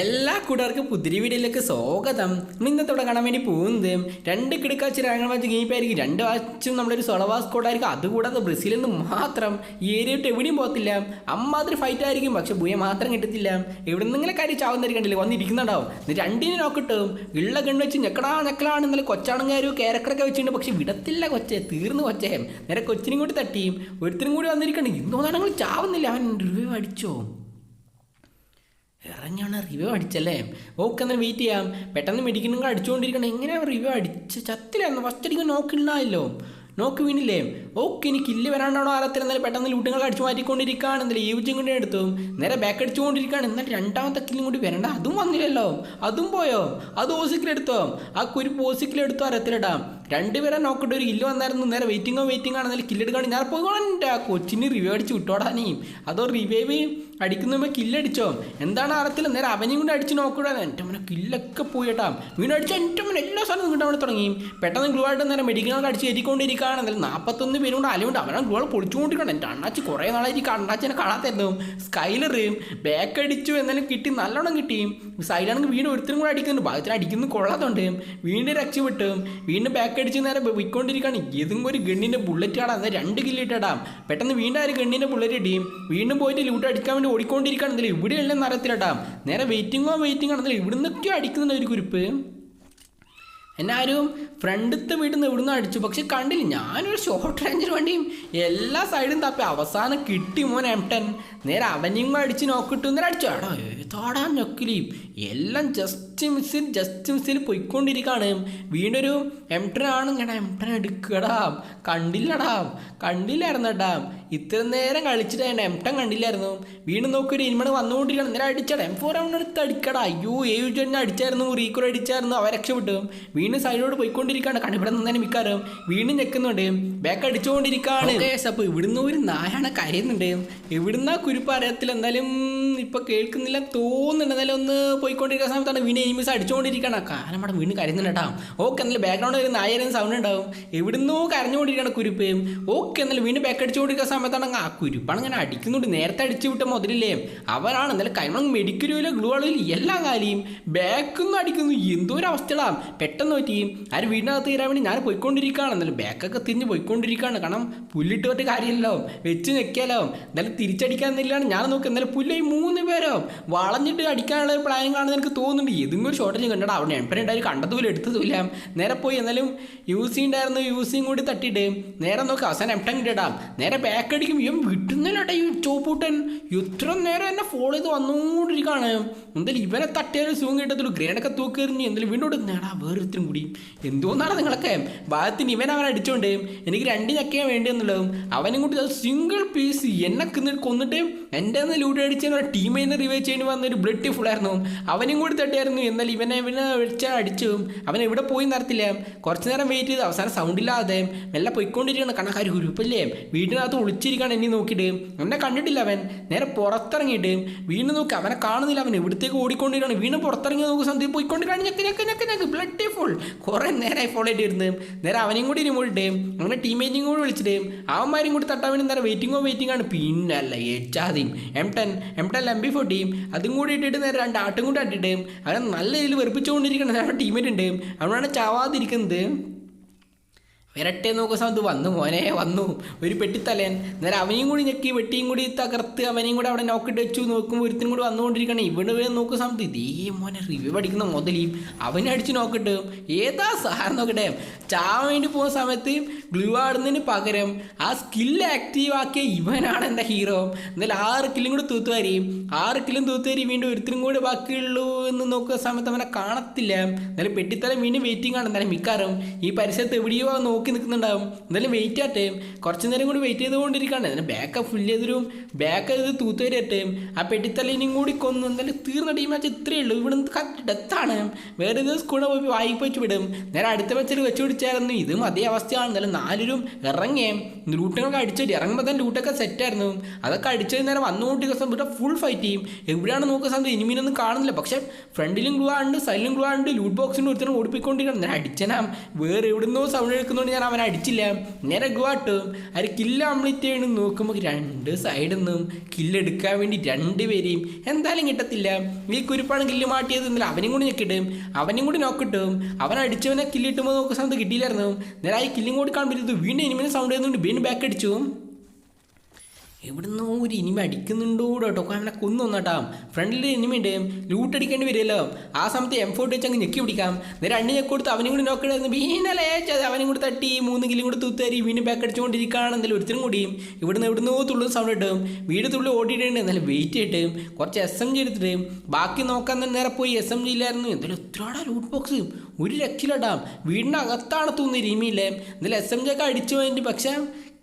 എല്ലാ കൂട്ടുകാർക്കും പുതിരി വീഡിയോയിലേക്ക് സ്വാഗതം. നമ്മൾ ഇന്നത്തോടെ കാണാൻ വേണ്ടി പോകുന്നത് രണ്ട് കിടക്കാച്ച് രംഗങ്ങൾ വാച്ച് ഗെയിമായിരിക്കും രണ്ട് വാച്ചും നമ്മളൊരു സൊളവാ സ്കോഡായിരിക്കും അതുകൂടാതെ ബ്രസീലിൽ നിന്ന് മാത്രം ഏരിയോട്ട് എവിടെയും പോകത്തില്ല. അമ്മാതിരി ഫൈറ്റ് ആയിരിക്കും. പക്ഷെ ഭൂയെ മാത്രം കിട്ടത്തില്ല. എവിടെ നിന്നെങ്കിലും കാര്യം ചാവുന്നതായിരിക്കണ്ടില്ല? വന്നിരിക്കുന്നുണ്ടാവും. രണ്ടിനെ നോക്കിട്ടും ഇള്ള കണ്ണു വെച്ച് ഞെക്കടാ ഞെക്കലാണ് ഇന്നലെ കൊച്ചാണുങ്ങാരും കേരക്കറൊക്കെ വെച്ചിട്ടുണ്ട്. പക്ഷെ വിടത്തില്ല കൊച്ചെ. തീർന്നു കൊച്ചേ. നേരെ കൊച്ചിനും കൂടി തട്ടിയും ഒരുത്തരും കൂടി വന്നിരിക്കണ്ട. ഇന്നോന്നാണെങ്കിൽ ചാവുന്നില്ല. അവൻ റിവ്യൂ അടിച്ചോ? ഇറങ്ങിയാണ് റിവ്യൂ അടിച്ചല്ലേ? ഓക്കെ എന്നാൽ വെയിറ്റ് ചെയ്യാം. പെട്ടെന്ന് മെഡിക്കൽ അടിച്ചുകൊണ്ടിരിക്കണം. എങ്ങനെയാണ് റിവ്യൂ അടിച്ച് ചത്തില്ലായിരുന്നു ഫസ്റ്റ് നോക്ക് നോക്കില്ലായല്ലോ നോക്ക് വീണില്ലേ? ഓക്കെ ഇനി കില്ല് വരാണ്ടാണോ ആരത്തിൽ എന്നാലും പെട്ടെന്ന് ലൂട്ടുകൾ അടിച്ചു മാറ്റിക്കൊണ്ടിരിക്കുകയാണ്. എന്നാലും യൂജും കൂടി എടുത്തു. നേരെ ബാക്ക് അടിച്ചുകൊണ്ടിരിക്കുകയാണ്. എന്നാൽ രണ്ടാമത്തെ കില്ലും കൂടി വരണ്ട. അതും വന്നില്ലല്ലോ. അതും പോയോ? അത് ഓസിക്കിലെടുത്തോ ആ കുരു ഓസിക്കിലെടുത്തോ അരത്തിലിടാം രണ്ടുപേരെ നോക്കിട്ട് ഒരു കില്ല് വന്നായിരുന്നു. നേരെ വെയിറ്റിങ്ങോ വെയിറ്റിംഗ് ആണെന്നാലും കില്ലെടുക്കുകയാണ് ഞാൻ എന്റെ ആ കൊച്ചിന് റിവ്യൂ അടിച്ച് വിട്ടോടാനേയും അതോ റിവൈവ് അടിക്കുന്ന കില്ലടിച്ചോ? എന്താണ് അറത്തിൽ നേരെ അവനെയും കൊണ്ട് അടിച്ച് നോക്കൂടാ. എന്റെ മുന്നേ കില്ലൊക്കെ പോയിട്ടാ. വീണ്ടും അടിച്ച എന്റെ മുന്നേ എല്ലാ സ്ഥലത്തും കിട്ടാൻ അവിടെ തുടങ്ങി. പെട്ടെന്ന് ഗ്ലൂ ആയിട്ട് നേരെ മെഡിക്കലൊക്കെ അടിച്ച് എരിക്കൊണ്ടിരിക്കുകയാണ് എന്നാലും നാൽപ്പത്തൊന്ന് പേരും കൊണ്ട് അലവുണ്ട് അവനെ ഗ്ലൂ പൊളിച്ചുകൊണ്ടിരിക്കണം എന്റെ അണ്ണാച്ചി കുറേ നാളായിരിക്കും അണ്ണാച്ചിനെ കാണാത്തായിരുന്നു സ്കൈലറും ബാക്ക് അടിച്ചു. എന്നാലും കിട്ടി. നല്ലോണം കിട്ടി. സൈലാണെങ്കിൽ വീണ്ടും ഒരുത്തരും കൂടെ അടിക്കുന്നുണ്ട്. ഭാഗത്തിന് അടിക്കുന്നു കൊള്ളാത്തുണ്ട്. വീണ്ടും രക്ഷപ്പെട്ടു. വീണ്ടും ബാക്ക് അടിച്ച് നേരെ വിൽക്കൊണ്ടിരിക്കുകയാണ് ഏതും ഒരു ഗണ്ണിന്റെ ബുള്ളറ്റ് ആടാ. എന്നാൽ രണ്ട് കില്ല് പെട്ടെന്ന് വീണ്ടും ആ ഒരു ഗണ്ണിന്റെ ബുള്ളറ്റ് ഇടിയും വീണ്ടും പോയിട്ട് ലൂട്ട് അടിക്കാൻ വേണ്ടി ഓടിക്കൊണ്ടിരിക്കുകയാണെന്നില്ല ഇവിടെ എല്ലാം അറിയത്തില്ലട്ടാ നേരെ വെയിറ്റിങ്ങോ വെയിറ്റിംഗ് ആണെങ്കിൽ ഇവിടെ നിന്നൊക്കെയോ അടിക്കുന്നുണ്ട് ഒരു കുരിപ്പ്. എന്നെ ആരും ഫ്രണ്ടത്തെ വീട്ടിൽ നിന്ന് ഇവിടുന്ന് അടിച്ചു. പക്ഷെ കണ്ടില്ല ഞാനൊരു ഷോർട്ട് റേഞ്ചിന് വേണ്ടിയും എല്ലാ സൈഡും തപ്പി. അവസാനം കിട്ടി മോൻ എം ടെൻ നേരെ അവനിയും അടിച്ച് നോക്കിട്ടു നേരെ അടിച്ചു. എടാ ഏതാടാ ഞൊക്കിലിയും എല്ലാം ജസ്റ്റ് മിസ്സിൽ ജസ്റ്റ് മിസ്സിൽ പോയിക്കൊണ്ടിരിക്കുകയാണ് വീണ്ടും ഒരു എം ടെൻ ആണ് ഇങ്ങനെ എം ടെൻ എടുക്കടാ. കണ്ടില്ലടാ. കണ്ടില്ലായിരുന്നു കേട്ടാ ഇത്ര നേരം കളിച്ചിട്ട് എന്റെ എം ടെൻ കണ്ടില്ലായിരുന്നു. വീണ്ടും നോക്കി ഒരു ഇനിമണ് വന്നുകൊണ്ടിരിക്കണം നേരെ അടിച്ചടാ എം ഫോർ എം എടുത്ത് അടിക്കടാ. അയ്യോ ഏഴ് ജെന്നെ അടിച്ചായിരുന്നു. റീക്കോൾ അടിച്ചായിരുന്നു. അവ രക്ഷപ്പെട്ടു. വീണ്ടും സൈഡോട് പോയിക്കൊണ്ടിരിക്കുകയാണ്. കണ്ടിവിടെ നിന്നേ മിക്കാറും വീണ്ടും ഞെക്കുന്നുണ്ട്. ബാക്ക് അടിച്ചുകൊണ്ടിരിക്കുകയാണ്. അപ്പോൾ ഇവിടുന്ന് ഒരു നായാണ് കരയുന്നുണ്ട്. ഇവിടുന്ന് ആ കുരിപ്പ് അറിയത്തില്ല എന്തായാലും ഇപ്പൊ കേൾക്കുന്നില്ല തോന്നുന്നുണ്ട്. എന്തായാലും ഒന്ന് പോയിക്കൊണ്ടിരിക്കുന്ന സമയത്താണ് വീണ്ടും എനിമീസ് അടിച്ചുകൊണ്ടിരിക്കണം കാരണം അവിടെ വീണ് കരയുന്നുണ്ട് ഓക്കെ എന്നാലും ബാക്ക്ഗ്രൗണ്ട് വരുന്ന ആയിരം സൗണ്ട് ഉണ്ടാവും. എവിടുന്നോ കരഞ്ഞുകൊണ്ടിരിക്കണം കുരിപ്പ്. ഓക്കെ എന്നാലും വീണ്ടും ബാക്ക് അടിച്ചുകൊണ്ടിരിക്കുന്ന സമയത്താണ് ആ കുരുപ്പാണ് ഇങ്ങനെ അടിക്കുന്നുണ്ട്. നേരത്തെ അടിച്ചു വിട്ട മുതലില്ലേ. അവരാണ് എന്നാലും കൈമണം മെഡിക്കലും ഗ്ലൂ ആളിൽ എല്ലാ കാര്യം ബാക്കൊന്നും അടിക്കുന്നു. എന്തോ ഒരു അവസ്ഥകളാണ് പെട്ടെന്ന് പറ്റി. ആര് വീടിനകത്ത് തീരാൻ വേണ്ടി ഞാൻ പോയിക്കൊണ്ടിരിക്കുകയാണ്. എന്നാലും ബാക്കൊക്കെ തിരിഞ്ഞ് പോയിക്കൊണ്ടിരിക്കുകയാണ്. കാരണം പുല്ലിട്ട് പറ്റ കാര്യമല്ലോ വെച്ച് നിൽക്കാലോ എന്തായാലും തിരിച്ചടിക്കാൻ എന്നില്ലാണ് ഞാൻ നോക്കുക എന്തായാലും പുല്ല് മൂന്ന് പേരോ വളഞ്ഞിട്ട് അടിക്കാനുള്ള പ്ലാനിങ് ആണെന്ന് എനിക്ക് തോന്നുന്നുണ്ട്. ഏതെങ്കിലും ഒരു ഷോർട്ടേജ് കണ്ടടാ അവിടെ എൺപതുണ്ടായി കണ്ടതുപോലെ എടുത്തതുമില്ല. നേരെ പോയി എന്നാലും യൂസി ഉണ്ടായിരുന്നു യൂസിയും കൂടി തട്ടിയിട്ട്. നേരെ നോക്കി അവസാനം എംടം കിട്ടിയിടാം. നേരെ ബാക്ക് അടിക്കും ഇവൻ വിട്ടുന്നില്ലട്ടെ ഈ ചോപ്പൂട്ടൻ ഇത്ര നേരം എന്നെ ഫോളോ ചെയ്ത് വന്നുകൊണ്ടിരിക്കുകയാണ് എന്തായാലും ഇവനെ തട്ടിയാലും സുഖം കിട്ടത്തുള്ളൂ. ഗ്രേഡൊക്കെ തൂക്കെറിഞ്ഞ് എന്തായാലും വീണ്ടും നേടാ വേറൊരുത്തരും കൂടി. എന്തോന്നാണ് നിങ്ങളൊക്കെ? ഭാഗത്തിന് ഇവൻ അവൻ അടിച്ചോണ്ട് എനിക്ക് രണ്ട് ഞക്കേ വേണ്ടിയെന്നുള്ളതും അവനും കൂടി സിംഗിൾ പീസ് എന്നെ കൊന്നിട്ട് എന്റെ നിന്ന് അടിച്ച ടീമിൽ നിന്ന് റിവൈവ് ചെയ്യുന്ന ഒരു ബ്ലഡ് ഫുള്ളായിരുന്നു അവനും കൂടി തട്ടിയായിരുന്നു എന്നാൽ ഇവനെ ഇവനെ വിളിച്ച അടിച്ചു. അവൻ എവിടെ പോയി നടത്തില്ല കുറച്ചു നേരം വെയിറ്റ് ചെയ്ത് അവസാനം സൗണ്ട് ഇല്ലാതെ മെല്ലെ പോയിക്കൊണ്ടിരിക്കണം കാര്യം ഉരുപ്പല്ലേ വീടിനകത്ത് ഒളിച്ചിരിക്കാണ് എന്നെ നോക്കിയിട്ട്. എന്നെ കണ്ടിട്ടില്ല അവൻ. നേരെ പുറത്തിറങ്ങിയിട്ട് വീണ്ടും നോക്കി. അവനെ കാണുന്നില്ല. അവൻ എവിടത്തേക്ക് ഓടിക്കൊണ്ടിരിക്കണം വീണ്ടും പുറത്തിറങ്ങി നോക്കി. സന്ധ്യ പോയിക്കൊണ്ടിരിക്കുകയാണ് ഞെക്ക് ഞെക്ക് ഞെക്ക് ബ്ലഡ് ഫുൾ കുറേ നേരമായി ഫോളോ ആയിട്ട് ഇരുന്ന്. നേരെ അവനെയും കൂടി റിമോട്ട് അങ്ങനെ ടീമേറ്റിയും കൂടി വിളിച്ചിട്ട്. അവന്മാരും കൂടി തട്ടാൻ വേണ്ടി നേരെ വെയിറ്റിങ്ങോ വെയിറ്റിംഗ് ആണ്. പിന്നെ അല്ല ഏച്ചാതെയും M ten M ten M B ഫോർട്ടിയും അതും കൂടി ഇട്ടിട്ട് നേരെ രണ്ട് ആട്ടും കൂടി അട്ടിട്ട് അവനെ നല്ല രീതിയിൽ വെറുപ്പിച്ചുകൊണ്ടിരിക്കണം അവരുടെ ടീമേറ്റ് ഉണ്ട്. അവനാണ് ചാവാതിരിക്കുന്നത്. വരട്ടെ നോക്കുന്ന സമയത്ത് വന്നു മോനെ വന്നു. ഒരു പെട്ടിത്തലേൻ നേരെ അവനെയും കൂടി ഞെക്കി വെട്ടിയും കൂടി തകർത്ത് അവനെയും കൂടി അവിടെ നോക്കിട്ട് വെച്ചു. നോക്കുമ്പോൾ ഒരുത്തിനും കൂടി വന്നുകൊണ്ടിരിക്കണേ ഇവിടെ വരെ നോക്കുന്ന സമയത്ത് ഇതേ മോനെ റിവ്യൂ പഠിക്കുന്ന മുതലേ അവനെ അടിച്ച് നോക്കട്ട് ഏതാ സാധനം നോക്കട്ടെ ചാവാൻ വേണ്ടി പോകുന്ന സമയത്ത് ഗ്ലൂ ആടുന്നതിന് പകരം ആ സ്കില്ല് ആക്റ്റീവ് ആക്കിയ ഇവനാണ് എന്റെ ഹീറോ എന്നാലും ആറ് കില്ലും കൂടി തൂത്തുവാരി ആറ് കില്ലും തൂത്തുവാരി വീണ്ടും ഒരുത്തിനും കൂടി ബാക്കിയുള്ളൂ എന്ന് നോക്കുന്ന സമയത്ത് അവനെ കാണത്തില്ല. എന്നാലും പെട്ടിത്തലം വീണ്ടും വെയിറ്റിംഗ് ആണ്. എന്നാലും മിക്കാറും ഈ പരിസരത്ത് എവിടെയോ അവൻ നോക്കി നിൽക്കുന്നുണ്ടാവും. എന്തായാലും വെയിറ്റ് ആട്ടെ. കുറച്ച് നേരം കൂടി വെയിറ്റ് ചെയ്തുകൊണ്ടിരിക്കുകയാണ്. അതിന് ബാക്ക് ഫുൾ ചെയ്തൊരു ബാക്ക് ഇത് തൂത്തുവരട്ടെ ആ പെട്ടിത്തലിനും കൂടി കൊന്നു എന്തായാലും തീർന്ന ടീം മാച്ച് ഇത്രയേ ഉള്ളൂ. ഇവിടെ കറക്റ്റ് ഡെത്താണ് വേറെ ഏത് സ്കൂളിൽ പോയി വായിപ്പ് വെച്ച് വിടും. നേരെ അടുത്ത മാച്ചിൽ വെച്ച് പിടിച്ചായിരുന്നു. ഇതും അതേ അവസ്ഥയാണ്. എന്നാലും നാലുരും ഇറങ്ങിയേ ലൂട്ടുകളൊക്കെ അടിച്ചിട്ട് ഇറങ്ങുമ്പോൾ തന്നെ ലൂട്ടൊക്കെ സെറ്റായിരുന്നു അതൊക്കെ അടിച്ചത് നേരെ വന്നുകൊണ്ടിരിക്കുന്ന സമയത്ത് ഫുൾ ഫൈറ്റ് ചെയ്യും. എവിടെയാണ് നോക്കുന്ന സമയത്ത് ഇനിമീനൊന്നും കാണുന്നില്ല. പക്ഷേ ഫ്രണ്ടിലും ഗ്ലൂ ഉണ്ട് സൈഡിലും ഗ്ലൂ ഉണ്ട്. ലൂട്ട് ബോക്സിന്റെ ഒരുത്തരം ഓടിപ്പിക്കൊണ്ടിരിക്കണം ഞാൻ അടിച്ചനാം. വേറെ എവിടുന്നോ സൗണ്ട് എടുക്കുന്നതുകൊണ്ട് ഞാൻ അവനെ അടിച്ചില്ല. നേരെ ഗോട്ട് അവർ കില്ല് കംപ്ലീറ്റ് ചെയ്യണം നോക്കുമ്പോൾ രണ്ട് സൈഡിൽ നിന്നും കില്ലെടുക്കാൻ വേണ്ടി രണ്ട് രണ്ടുപേരെയും എന്തായാലും കിട്ടത്തില്ല. ഈ കുരുപ്പാണ് കില്ല് മാറ്റിയത് എന്നാൽ അവനും കൂടി ഞെക്കിട്ടും അവനും കൂടി നോക്കിട്ടും അവൻ അടിച്ചവനെ കില്ലിട്ടുമ്പോൾ നോക്കുന്ന സമയത്ത് കിട്ടിയില്ലായിരുന്നു. നേരെ ആ കില്ലും കൂടി കാണുമ്പോൾ വീണ്ടും എനിമിനെ സൗണ്ട് ചെയ്യുന്നുണ്ട് വീണ്ടും ബാക്ക് അടിച്ചു. എവിടുന്നോ ഒരു ഇനിമ അടിക്കുന്നുണ്ടോ കേട്ടോ അവനെ കൊന്നൊന്നാട്ടാം ഫ്രണ്ടിൽ ഇനിമയുണ്ട് ലൂട്ട് അടിക്കേണ്ടി വരുമല്ലോ ആ സമയത്ത് എം ഫോർട്ട് വെച്ച് അങ്ങ് ഞെക്കി പിടിക്കാം. നേരെ അണ്ണി ഞെക്കി കൊടുത്ത് അവനും കൂടി നോക്കണമെന്ന് വീണല്ലേ അവനും കൂടി തട്ടി മൂന്ന് കിലും കൂടി തൂത്തേരി വീണ്ടും ബാക്ക് അടിച്ചുകൊണ്ടിരിക്കുകയാണ്. എന്തായാലും ഒരുത്തരും കൂടിയും ഇവിടുന്ന് എവിടുന്നോ തുള്ളുന്ന സൗണ്ട് ഇട്ടും വീട് തുള്ളി ഓടിയിട്ടുണ്ട്. എന്നാലും വെയിറ്റ് ചെയ്തിട്ട് കുറച്ച് എസ് എം ജി എടുത്തിട്ട് ബാക്കി നോക്കാൻ തന്നെ നേരെ പോയി എസ് എം ജി ഇല്ലായിരുന്നു. എന്തായാലും ഒത്തിരിയോടെ ലൂട്ട് ബോക്സ് ഒരു രക്ഷയിലടാം വീടിന്റെ അകത്താണ് തോന്നുന്നത് ഇരിമിയില്ലേ എന്തായാലും എസ് എം ജി ഒക്കെ അടിച്ചു വേണ്ടി പക്ഷേ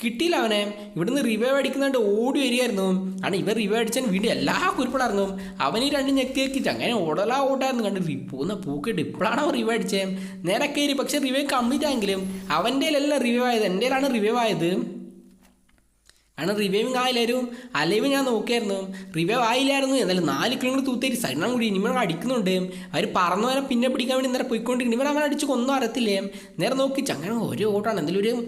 കിട്ടിയില്ല അവനെ. ഇവിടുന്ന് റിവൈവ് അടിക്കുന്നതുകൊണ്ട് ഓടി വരികയായിരുന്നു. കാരണം ഇവർ റിവൈവ് അടിച്ചാൽ വീണ്ടും എല്ലാ കുരുപ്പിളായിരുന്നു അവൻ ഈ രണ്ട് ഞെക്കി ഞെക്കിച്ച് അങ്ങനെ ഓടലാ ഓടായിരുന്നു. കണ്ട് പോകുന്ന പൂക്കിട്ട് ഇപ്പോഴാണ് റിവൈവ് അടിച്ചത്. നേരെ കയറി പക്ഷേ റിവൈവ് കംപ്ലീറ്റ് ആയെങ്കിലും അവന്റെ അല്ല റിവൈവ് ആയത്. എന്റെ റിവൈവ് ആയത്. കാരണം റിവൈവിങ് ആയില്ലായിരുന്നു അലൈവ് ഞാൻ നോക്കിയായിരുന്നു. റിവൈവ് ആയില്ലായിരുന്നു. എന്നാലും നാല് കിലോമീറ്റർ തൂത്തേരി സൈഡിനും കൂടി ഇനിമ അടിക്കുന്നുണ്ട്. അവർ പറന്നവരെ പിന്നെ പിടിക്കാൻ വേണ്ടി നേരെ പോയിക്കൊണ്ടിരിക്കുന്നു. ഇവർ അവൻ അടിച്ച് കൊന്നും അറിയത്തില്ലേ? നേരെ നോക്കി. അങ്ങനെ ഒരു ഓട്ടാണ് എന്തെങ്കിലും ഒരു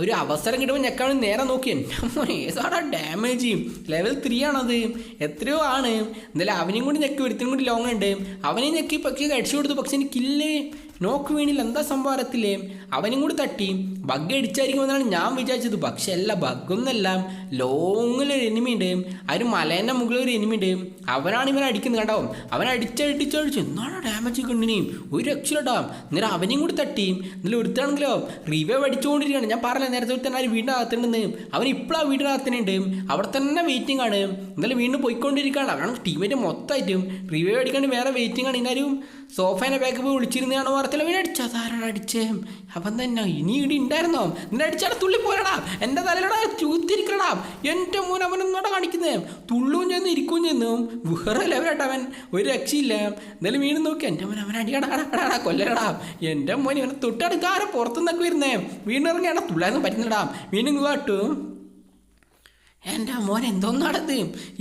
ഒരു അവസരം കിട്ടുമ്പോൾ ഞെക്കാണ് നേരെ നോക്കി. എന്റെ അമ്മ ഏതാടാ ഡാമേജ് ലെവൽ ത്രീ ആണത്. എത്രയോ ആണ്. എന്തായാലും അവനെയും കൂടി ഞെക്കി ഒരുത്തിനും കൂടി ലോങ് ഉണ്ട്. അവനെയും ഞെക്കി പക്ഷേ അടിച്ചു കൊടുത്തു. പക്ഷെ എനിക്കില്ലേ നോക്ക് വീണില്ല. എന്താ സംഭവം അറിയത്തില്ലേ അവനും കൂടി തട്ടി. ബഗ് അടിച്ചായിരിക്കുമെന്നാണ് ഞാൻ വിചാരിച്ചത്. പക്ഷെ അല്ല ബഗ്ഗൊന്നല്ല ലോങ്ങിലൊരു എനിമി ഉണ്ട്. ആ ഒരു മലേന്റെ മുകളിൽ ഒരു എനിമി ഉണ്ട്. അവനാണ് ഇവനെ അടിക്കുന്നത് കേട്ടോ അവൻ അടിച്ചടിച്ചടിച്ചു. എന്നാണ് ഡാമേജ് കണ്ടിനെയും ഒരു രക്ഷയിലട്ടോ നേരം അവനെയും കൂടി തട്ടി. എന്നാലും ഒരുത്താണെങ്കിലോ റിവൈവ് അടിച്ചുകൊണ്ടിരിക്കുകയാണ്. ഞാൻ പറഞ്ഞ നേരത്തെ തന്നെ ആ വീടിന്റെ അകത്തുണ്ടെന്ന്. അവൻ ഇപ്പോഴാണ് വീടിനകത്തുണ്ട് അവിടെ തന്നെ വെയിറ്റിംഗ് ആണ്. എന്നാലും വീണ്ടും പോയിക്കൊണ്ടിരിക്കുകയാണ്. അവനാണ് ടീമേറ്റ് മൊത്തമായിട്ടും. റിവൈവ് അടിക്കാണ്ട് വേറെ വെയിറ്റിംഗ് ആണ്. ഇന്നാരും സോഫേനെ ബാക്ക് പോയി വിളിച്ചിരുന്നാണ് വാർത്തയിൽ? അവൻ അടിച്ചാ? താരാണ് അടിച്ചേ. അവൻ തന്നെ ഇനി ഇടി ഉണ്ടായിരുന്നോ? നിന്നെ അടിച്ചാൽ തുള്ളി പോരടാ എന്റെ തലയിലടാ ചൂത്തിരിക്കടാ എന്റെ മോൻ അവനൊന്നോടെ കാണിക്കുന്നേ? തുള്ളും ചെന്ന് ഇരിക്കുകയും ചെന്നു. വേറെ ലെവലായിട്ട് അവൻ. ഒരു രക്ഷയില്ല. എന്തായാലും വീണ് നോക്കി. എന്റെ മോൻ അവൻ അടിയടാടാടാ കൊല്ലടാ എന്റെ മോൻ ഇവനെ തൊട്ടടുക്കാരെ പുറത്തുനിന്നൊക്കെ വരുന്നേ. വീണ്ടും ഇറങ്ങിയാടാ തുള്ളായിരുന്നു പറ്റുന്നടാ വീണ്ടും കാട്ടും എന്റെ മോൻ എന്തോന്നും നടത്ത്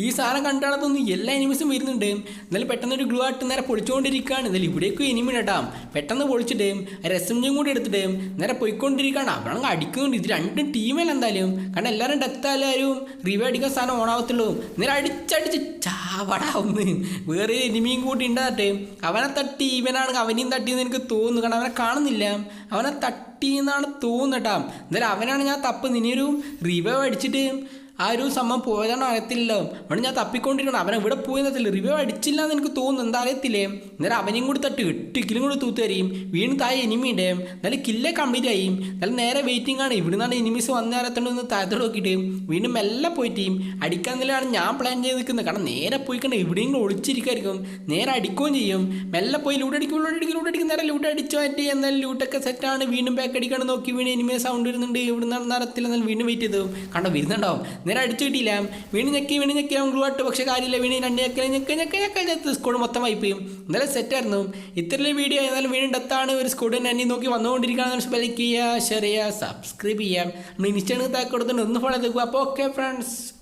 ഈ സാധനം കണ്ടാടത്തൊന്നും എല്ലാ എനിമീസും വരുന്നുണ്ട്. എന്നാലും പെട്ടെന്ന് ഒരു ഗ്ലൂ ആയിട്ട് നേരെ പൊളിച്ചുകൊണ്ടിരിക്കുകയാണ് എന്നാലും ഇവിടേക്കും എനിമി ഇടാം പെട്ടെന്ന് പൊളിച്ചിട്ട് രസംജും കൂടി എടുത്തിട്ട് നേരെ പോയിക്കൊണ്ടിരിക്കുകയാണ് അവനങ്ങ് അടിക്കുന്നുണ്ട്. ഇത് രണ്ടും ടീമല്ല എന്തായാലും. കാരണം എല്ലാവരും ഡെത്ത് ആയാലും റിവ്യൂ അടിക്കാൻ സാധനം ഓണാവത്തുള്ളൂ നേരെ അടിച്ചടിച്ച് ചാവടാ ഒന്ന്. വേറെ എനിമിയും കൂടി ഉണ്ടാകട്ടെ അവനെ തട്ടി ഇവനാണെങ്കിൽ അവനെയും തട്ടിയെന്ന് എനിക്ക് തോന്നുന്നു. കാരണം അവനെ കാണുന്നില്ല. അവനെ തട്ടി എന്നാണ് തോന്നുന്നട്ടാ എന്തായാലും അവനാണ് ഞാൻ തപ്പ് നിനൊരു റിവ്യൂ അടിച്ചിട്ട് ആ ഒരു സംഭവം അറിയത്തില്ലല്ലോ അവിടെ ഞാൻ തപ്പിക്കൊണ്ടിരിക്കണം അവൻ എവിടെ പോയി എന്നത്തില്ല റിവ്യൂ അടിച്ചില്ല എന്ന് എനിക്ക് തോന്നുന്നു. എന്താ അറിയത്തില്ലേ? എന്നാലും അവനെയും കൂടി തട്ടി എട്ട് കിലും കൂടി തൂത്തരിയും വീണ്ടും താഴെ എനിമിയുടെ നല്ല കില്ലേ കംപ്ലീറ്റ് ആയി. നല്ല നേരെ വെയിറ്റിംഗ് ആണ്. ഇവിടുന്നാണ് എനിമീസ് വന്ന നേരത്തോണ്ട് താഴത്തോട് നോക്കിയിട്ട് വീണ്ടും മെല്ലെ പോയിട്ട് അടിക്കാൻ നിലയാണ് ഞാൻ പ്ലാൻ ചെയ്ത് നിൽക്കുന്നത്. കാരണം നേരെ പോയി കണ്ട് കൂടെ ഒളിച്ചിരിക്കുമായിരിക്കും നേരെ അടിക്കുകയും ചെയ്യും. മെല്ലെ പോയി ലൂട്ട് അടിക്കും ലൂട്ട് അടിക്കും ലൂട്ട് അടിക്കും. നേരെ ലൂട്ട് അടിച്ചു മാറ്റി. എന്നാൽ ലൂട്ടൊക്കെ സെറ്റാണ് വീണ്ടും ബാക്ക് അടിക്കാണ് നോക്കി വീണ് എനിമേ സൗണ്ട് വരുന്നുണ്ട്. ഇവിടുന്ന് നടത്തില്ല എന്നാൽ വീണ്ടും വെയിറ്റ് ചെയ്തു. കണ്ടോ വരുന്നുണ്ടാവും. നേരെ അടിച്ചു കിട്ടിയില്ല. വീണ് ഞെക്കി വീണ് ഞെക്കി. അവൻ ഗ്ലൂ ആട്ട് പക്ഷേ കാര്യമില്ല. വീണ് രണ്ട് ഞെക്കി ഞെക്ക ഞെക്ക ഞെക്ക. ഞെക്കി സ്കോഡ് മൊത്തം വൈപ്പ് ചെയ്യും എന്നാലും സെറ്റായിരുന്നു ഇത്രയും വീഡിയോ എന്നാലും വീണ്ടും എത്താണ് ഒരു സ്കോഡ് എന്നെ നോക്കി വന്നുകൊണ്ടിരിക്കുകയാണെന്ന് ലൈക്ക് ചെയ്യുക ഷെയർ ചെയ്യുക സബ്സ്ക്രൈബ് ചെയ്യാം ഇൻസ്റ്റാണ് താക്കി കൊടുത്തിട്ടുണ്ട്. ഒന്ന് ഫോളോ ചെയ്തേക്കുക. അപ്പോൾ ഓക്കെ ഫ്രണ്ട്സ്